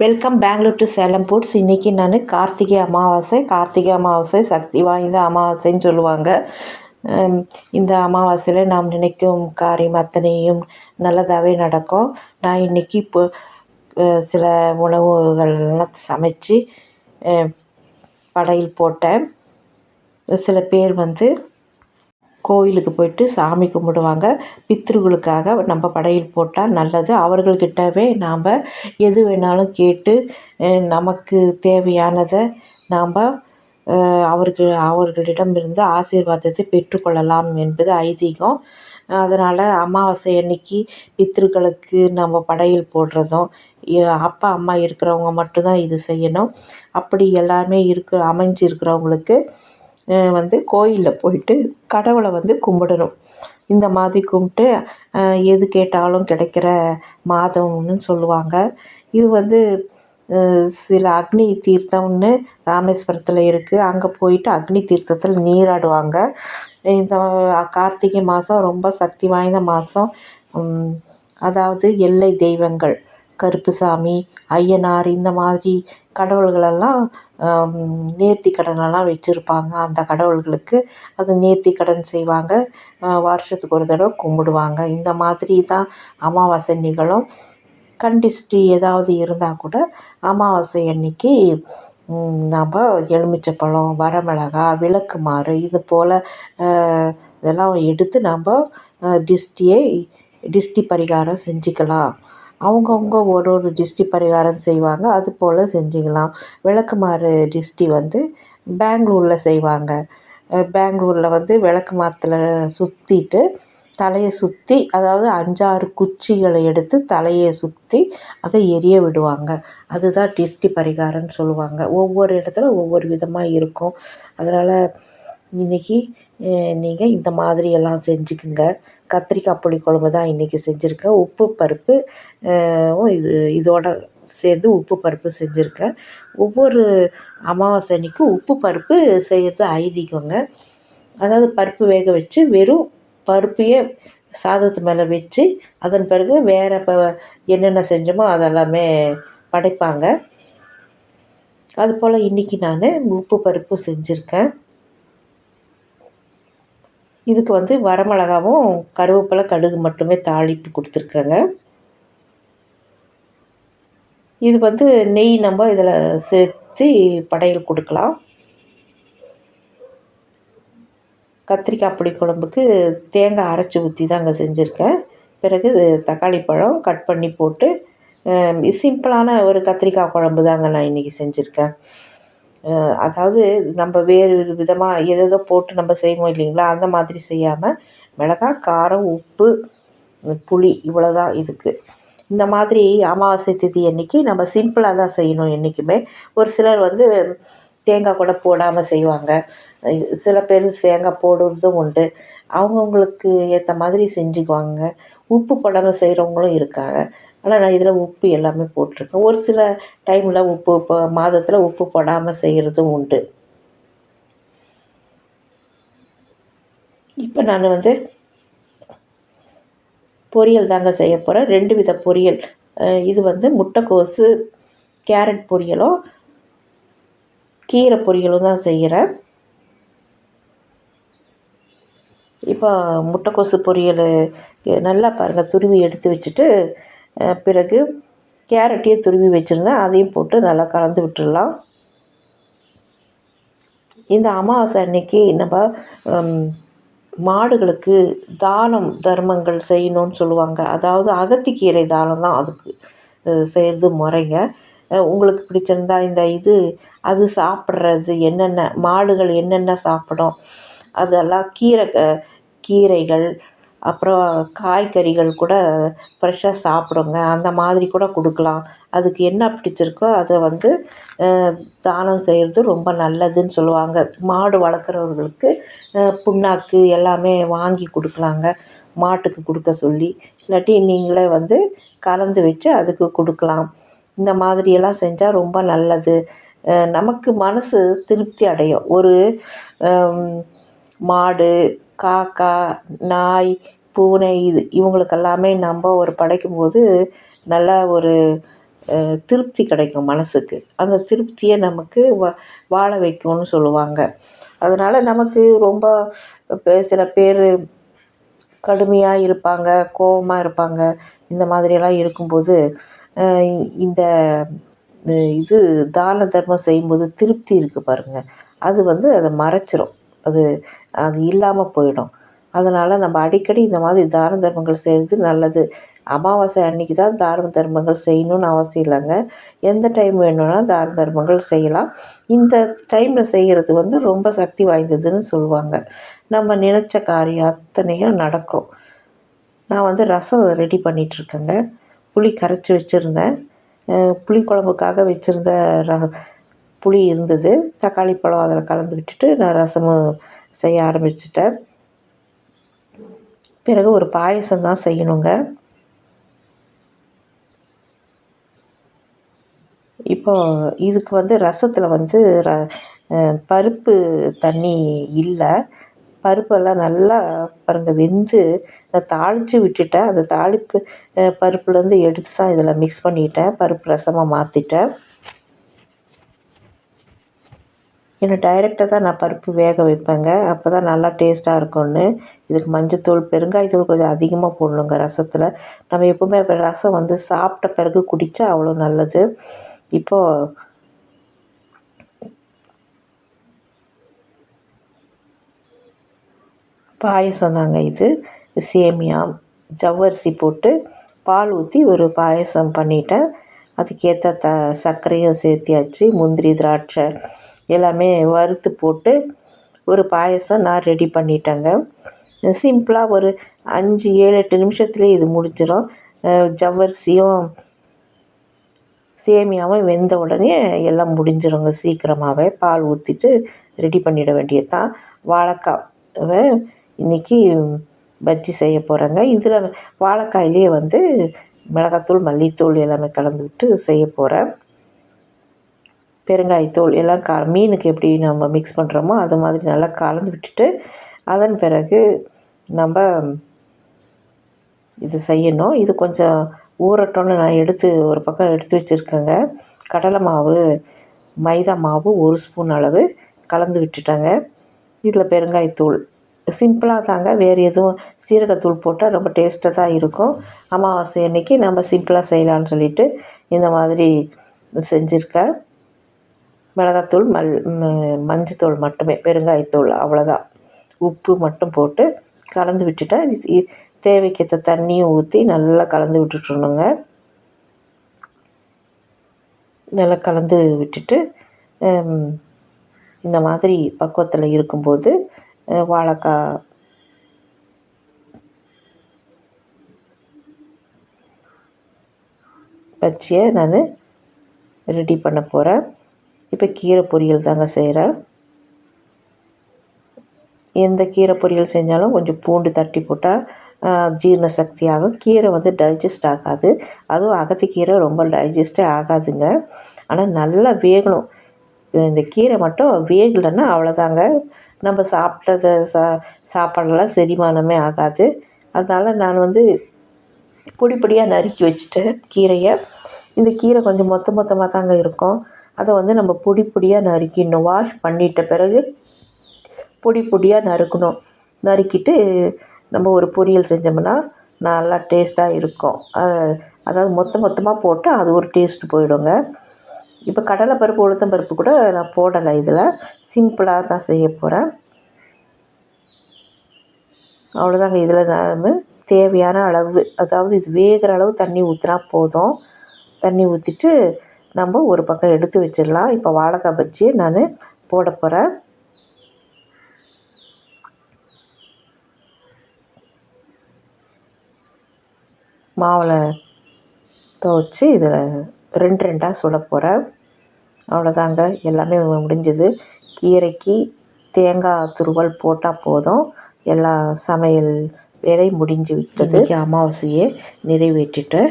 Welcome Bangalore to Salem foods இன்றைக்கி நான் கார்த்திகை அமாவாசை கார்த்திகை அமாவாசை சக்தி வாய்ந்த அமாவாசைன்னு சொல்லுவாங்க. இந்த அமாவாசையில் நாம் நினைக்கும் காரியம் அத்தனையும் நல்லதாகவே நடக்கும். நான் இன்றைக்கி இப்போ சில உணவுகள்லாம் சமைச்சு படையில் போட்டேன். சில பேர் வந்து கோயிலுக்கு போயிட்டு சாமி கும்பிடுவாங்க. பித்ருக்களுக்காக நம்ம படையல் போட்டால் நல்லது. அவர்கள்கிட்டவே நாம் எது வேணாலும் கேட்டு நமக்கு தேவையானதை நாம் அவர்கள் அவர்களிடமிருந்து ஆசீர்வாதத்தை பெற்றுக்கொள்ளலாம் என்பது ஐதீகம். அதனால் அமாவாசை அன்னைக்கு பித்ருக்களுக்கு நம்ம படையல் போடுறதும் அப்பா அம்மா இருக்கிறவங்க மட்டும்தான் இது செய்யணும். அப்படி எல்லாமே இருக்கு அமைஞ்சு இருக்கிறவங்களுக்கு வந்து கோயிலில் போயிட்டு கடவுளை வந்து கும்பிடணும். இந்த மாதிரி கும்பிட்டு எது கேட்டாலும் கிடைக்கிற மாதம்னு சொல்லுவாங்க. இது வந்து சில அக்னி தீர்த்தம்னு ராமேஸ்வரத்தில் இருக்குது அங்கே போயிட்டு அக்னி தீர்த்தத்தில் நீராடுவாங்க. இந்த கார்த்திகை மாதம் ரொம்ப சக்தி வாய்ந்த மாதம் அதாவது எல்லை தெய்வங்கள். கருப்புசாமி ஐயனார் இந்த மாதிரி கடவுள்களெல்லாம் நேர்த்தி கடனெல்லாம் வச்சுருப்பாங்க. அந்த கடவுள்களுக்கு அது நேர்த்தி கடன் செய்வாங்க. வருஷத்துக்கு ஒரு தடவை கும்பிடுவாங்க. இந்த மாதிரி தான் அமாவாசை நிகழும். கண்டிஷ்டி ஏதாவது இருந்தால் கூட அமாவாசை அன்னைக்கு நம்ம எலுமிச்சைப்பழம் வரமிளகா விளக்குமாறு இது போல் இதெல்லாம் எடுத்து நம்ம அஹ், திஷ்டியை திஷ்டி பரிகாரம் செஞ்சுக்கலாம். அவங்கவுங்க ஒரு ஒரு திஷ்டி பரிகாரம் செய்வாங்க. அது போல் செஞ்சுக்கலாம். விளக்குமாறு திஷ்டி வந்து பெங்களூரில் செய்வாங்க. பெங்களூரில் வந்து விளக்கு மரத்தில் சுற்றிட்டு தலையை சுற்றி அதாவது அஞ்சாறு குச்சிகளை எடுத்து தலையை சுற்றி அதை எரிய விடுவாங்க. அதுதான் டிஸ்டி பரிகாரம்னு சொல்லுவாங்க. ஒவ்வொரு இடத்துல ஒவ்வொரு விதமாக இருக்கும். அதனால் இன்றைக்கி நீங்கள் இந்த மாதிரி எல்லாம் செஞ்சுக்குங்க. கத்திரிக்காய் புளி குழம்பு தான் இன்றைக்கி செஞ்சுருக்கேன். உப்பு பருப்பு இது இதோட சேர்ந்து உப்பு பருப்பு செஞ்சுருக்கேன். ஒவ்வொரு அமாவாசை அன்னைக்கு உப்பு பருப்பு செய்கிறது ஐதீகங்க. அதாவது பருப்பு வேக வச்சு வெறும் பருப்பையே சாதத்து மேலே வச்சு அதன் பிறகு வேறு இப்போ என்னென்ன செஞ்சோமோ அதெல்லாமே படைப்பாங்க. அதுபோல் இன்றைக்கி நான் உப்பு பருப்பு செஞ்சுருக்கேன். இதுக்கு வந்து வரமிளகாவும் கருவேப்பிலை கடுகு மட்டுமே தாளிப்பு கொடுத்துருக்கேங்க. இது வந்து நெய் நம்ம இதில் சேர்த்து படையல் கொடுக்கலாம். கத்திரிக்காய் புளி குழம்புக்கு தேங்காய் அரைச்சி ஊற்றி தாங்க செஞ்சுருக்கேன். பிறகு தக்காளி பழம் கட் பண்ணி போட்டு சிம்பிளான ஒரு கத்திரிக்காய் குழம்பு தாங்க நான் இன்றைக்கி செஞ்சுருக்கேன். அதாவது நம்ம வேறு விதமாக எதேதோ போட்டு நம்ம செய்வோம் இல்லைங்களா? அந்த மாதிரி செய்யாமல் மிளகாய் காரம் உப்பு புளி இவ்வளோ தான் இதுக்கு. இந்த மாதிரி அமாவாசை திதி அன்னைக்கு நம்ம சிம்பிளாக தான் செய்யணும் என்றைக்குமே ஒரு சிலர் வந்து தேங்காய் கூட போடாமல் செய்வாங்க. சில பேர் தேங்காய் போடுறதும் உண்டு. அவங்கவுங்களுக்கு ஏற்ற மாதிரி செஞ்சுக்குவாங்க. உப்பு போடாமல் செய்கிறவங்களும் இருக்காங்க. ஆனால் நான் இதில் உப்பு எல்லாமே போட்டிருக்கேன். ஒரு சில டைமில் உப்பு இப்போ மாதத்தில் உப்பு போடாமல் செய்கிறதும் உண்டு. இப்போ நான் வந்து பொரியல் தாங்க செய்ய போகிறேன் ரெண்டு வித பொரியல். இது வந்து முட்டைக்கோசு கேரட் பொரியலும் கீரை பொரியலும் தான் செய்கிறேன் இப்போ முட்டைக்கோசு பொரியல் நல்லா பாருங்கள் துருவி எடுத்து வச்சுட்டு பிறகு கேரட்டையும் துருவி வச்சுருந்தேன் அதையும் போட்டு நல்லா கலந்து விட்டுடலாம். இந்த அமாவாசை அன்னைக்கு நம்ம மாடுகளுக்கு தானம் தர்மங்கள் செய்யணும்னு சொல்லுவாங்க. அதாவது அகத்திக்கீரை தானம் தான் அதுக்கு செய்கிறது முறைங்க. உங்களுக்கு பிடிச்சிருந்தா இந்த இது அது சாப்பிட்றது என்னென்ன மாடுகள் என்னென்ன சாப்பிடும் அதெல்லாம் கீரை கீரைகள் அப்புறம் காய்கறிகள் கூட ஃப்ரெஷ்ஷாக சாப்பிடுங்க. அந்த மாதிரி கூட கொடுக்கலாம். அதுக்கு என்ன பிடிச்சிருக்கோ அதை வந்து தானம் செய்கிறது ரொம்ப நல்லதுன்னு சொல்லுவாங்க. மாடு வளர்க்குறவர்களுக்கு புண்ணாக்கு எல்லாமே வாங்கி கொடுக்கலாங்க. மாட்டுக்கு கொடுக்க சொல்லி. இல்லாட்டி நீங்களே வந்து கலந்து வச்சு அதுக்கு கொடுக்கலாம். இந்த மாதிரியெல்லாம் செஞ்சால் ரொம்ப நல்லது. நமக்கு மனசு திருப்தி அடையும். ஒரு மாடு காக்கா நாய் பூனை இது இவங்களுக்கெல்லாமே நம்ம ஒரு படைக்கும் போது நல்ல ஒரு திருப்தி கிடைக்கும் மனதுக்கு அந்த திருப்தியை நமக்கு வா வாழ வைக்கும்னு சொல்லுவாங்க. அதனால் நமக்கு ரொம்ப இப்போ சில பேர் கடுமையாக இருப்பாங்க கோவமாக இருப்பாங்க. இந்த மாதிரியெல்லாம் இருக்கும்போது இந்த இது தான தர்மம் செய்யும்போது திருப்தி இருக்குது பாருங்கள் அது வந்து அதை மறைச்சிரும். அது அது இல்லாமல் போயிடும். அதனால் நம்ம அடிக்கடி இந்த மாதிரி தான தர்மங்கள் செய்கிறது நல்லது. அமாவாசை அன்னைக்கு தான் தான தர்மங்கள் செய்யணும்னு அவசியம் இல்லைங்க. எந்த டைம் வேணும்னா தான தர்மங்கள் செய்யலாம். இந்த டைமில் செய்கிறது வந்து ரொம்ப சக்தி வாய்ந்ததுன்னு சொல்லுவாங்க. நம்ம நினச்ச காரியம் அத்தனையும் நடக்கும். நான் வந்து ரசம் ரெடி பண்ணிகிட்ருக்கேங்க புளி கரைச்சி வச்சுருந்தேன். புளி குழம்புக்காக வச்சுருந்த ர புளி இருந்தது. தக்காளி பழம் அதில் கலந்து விட்டுட்டு நான் ரசமும் செய்ய ஆரம்பிச்சிட்டேன். பிறகு ஒரு பாயசம் தான் செய்யணுங்க. இப்போது இதுக்கு வந்து ரசத்தில் வந்து ர பருப்பு தண்ணி இல்லை. பருப்பெல்லாம் நல்லா பாருங்கள் வெந்து நான் தாளித்து விட்டுட்டேன். அந்த தாளிப்பு பருப்புலேருந்து எடுத்து தான் இதில் மிக்ஸ் பண்ணிட்டேன். பருப்பு ரசமாக மாற்றிட்டேன் ஏன்னா டைரெக்டாக தான் நான் பருப்பு வேக வைப்பேங்க. அப்போ தான் நல்லா டேஸ்ட்டாக இருக்கும்னு. இதுக்கு மஞ்சத்தூள் பெருங்காயத்தூள் கொஞ்சம் அதிகமாக போடணுங்க ரசத்தில். நம்ம எப்போவுமே ரசம் வந்து சாப்பிட்ட பிறகு குடித்தா அவ்வளோ நல்லது. இப்போது பாயசம் தாங்க இது. சேமியா ஜவ்வரிசி போட்டு பால் ஊற்றி ஒரு பாயசம் பண்ணிட்டேன். அதுக்கேற்ற த சர்க்கரையும் சேர்த்தியாச்சு முந்திரி திராட்சை. எல்லாமே வறுத்து போட்டு ஒரு பாயசம் நான் ரெடி பண்ணிட்டேங்க. சிம்பிளாக ஒரு அஞ்சு ஏழு எட்டு நிமிஷத்துலேயே இது முடிஞ்சிடும் ஜவ்வரிசியும் சேமியாவும் வெந்த உடனே எல்லாம் முடிஞ்சிருங்க சீக்கிரமாகவே பால் ஊற்றிட்டு ரெடி பண்ணிட வேண்டியது தான் வாழைக்காவை இன்றைக்கி பஜ்ஜி செய்ய போகிறேங்க இதில் வாழைக்காயிலே வந்து மிளகாத்தூள் மல்லித்தூள் எல்லாமே கலந்து விட்டு செய்ய போகிறேன் பெருங்காயத்தூள் எல்லாம் க மீனுக்கு எப்படி நம்ம மிக்ஸ் பண்ணுறோமோ அது மாதிரி நல்லா கலந்து விட்டுட்டு அதன் பிறகு நம்ம இது செய்யணும். இது கொஞ்சம் ஊறட்டும்னு நான் எடுத்து ஒரு பக்கம் எடுத்து வச்சுருக்கேங்க. கடலை மாவு மைதா மாவு ஒரு ஸ்பூன் அளவு கலந்து விட்டுட்டேங்க. இதில் பெருங்காயத்தூள். சிம்பிளாக தாங்க வேறு எதுவும் சீரகத்தூள் போட்டால் ரொம்ப டேஸ்ட்டாக தான் இருக்கும். அமாவாசை அன்னைக்கு நம்ம சிம்பிளாக செய்யலான்னு சொல்லிவிட்டு இந்த மாதிரி செஞ்சுருக்கேன். மிளகாத்தூள் மல் மஞ்சத்தூள் மட்டுமே பெருங்காயத்தூள் அவ்வளோதான் உப்பு மட்டும் போட்டு கலந்து விட்டுட்டேன் இது தேவைக்கேற்ற தண்ணியும் ஊற்றி நல்லா கலந்து விட்டுட்டுருணுங்க நல்லா கலந்து விட்டுட்டு இந்த மாதிரி பக்குவத்தில் இருக்கும்போது வாழைக்காய் பச்சியை நான் ரெடி பண்ண போகிறேன் இப்போ கீரை பொரியல் தாங்க செய்கிறேன் எந்த கீரை பொரியல் செஞ்சாலும் கொஞ்சம் பூண்டு தட்டி போட்டால் ஜீரண சக்தி ஆகும் கீரை வந்து டைஜஸ்ட் ஆகாது. அதுவும் அகத்திக்கீரை ரொம்ப டைஜஸ்டே ஆகாதுங்க. ஆனால் நல்லா வேகணும். இந்த கீரை மட்டும் வேகலைன்னா அவ்வளோதாங்க. நம்ம சாப்பிட்டத சா சாப்பாடெல்லாம் செரிமானமே ஆகாது. அதனால் நான் வந்து பொடி பொடியாக நறுக்கி வச்சுட்டேன் கீரையை. இந்த கீரை கொஞ்சம் மொத்த மொத்தமாக தாங்க இருக்கும். அதை வந்து நம்ம பொடி பொடியாக நறுக்கிடணும். வாஷ் பண்ணிட்ட பிறகு பொடி பொடியாக நறுக்கணும். நறுக்கிட்டு நம்ம ஒரு பொரியல் செஞ்சோம்னா நல்லா டேஸ்ட்டாக இருக்கும். அதாவது மொத்த மொத்தமாக போட்டு அது ஒரு டேஸ்ட்டு போயிடுங்க. இப்போ கடலைப்பருப்பு உளுத்தம் பருப்பு கூட நான் போடலை இதில். சிம்பிளாக தான் செய்ய போகிறேன் அவ்வளோதாங்க இதில் நான் தேவையான அளவு. அதாவது இது வேகிற அளவு தண்ணி ஊற்றினா போதும். தண்ணி ஊற்றிட்டு நம்ம ஒரு பக்கம் எடுத்து வச்சிடலாம். இப்போ வாழைக்காய் பஜ்ஜியை நான் போட போகிறேன் மாவில் துவச்சி இதில் ரெண்டு ரெண்டாக சுட போகிறேன் அவ்வளோதாங்க எல்லாமே முடிஞ்சது. கீரைக்கு தேங்காய் துருவல் போட்டால் போதும். எல்லா சமையல் வேலை முடிஞ்சு விட்டது. அமாவாசையை நிறைவேற்றிட்டு